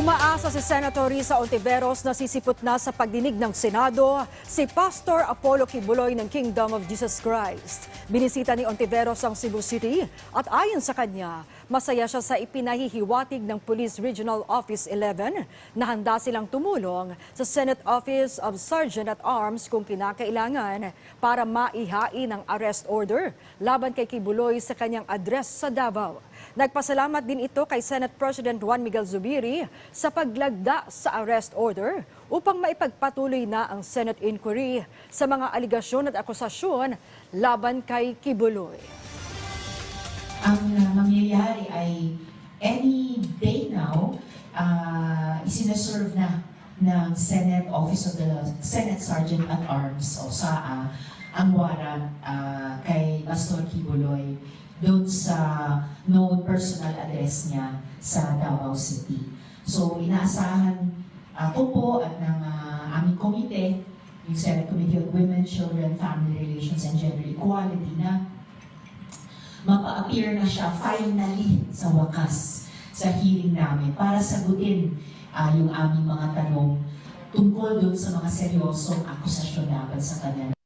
Umaasa si Senator Risa Ontiveros na sisipot na sa pagdinig ng Senado si Pastor Apollo Kibuloy ng Kingdom of Jesus Christ. Binisita ni Ontiveros ang Cebu City at ayon sa kanya, masaya siya sa ipinahihiwatig ng Police Regional Office 11 na handa silang tumulong sa Senate Office of Sergeant at Arms kung kinakailangan para maihain ang arrest order laban kay Kibuloy sa kanyang address sa Davao. Nagpasalamat din ito kay Senate President Juan Miguel Zubiri sa paglagda sa arrest order upang maipagpatuloy na ang Senate inquiry sa mga aligasyon at akusasyon laban kay Kibuloy. ang uh, mangyayari ay any day now, uh, isinaserve na ng Senate Office of the Senate Sergeant at Arms o SAA ang warrant uh, kay Pastor Kibuloy doon sa known personal address niya sa Davao City. So inaasahan uh, ko po at ng uh, aming komite, yung Senate Committee on Women, Children, Family Relations, and Gender Equality na mapa-appear na siya finally sa wakas sa hearing namin para sagutin ah, yung aming mga tanong tungkol doon sa mga seryosong akusasyon laban sa kanya.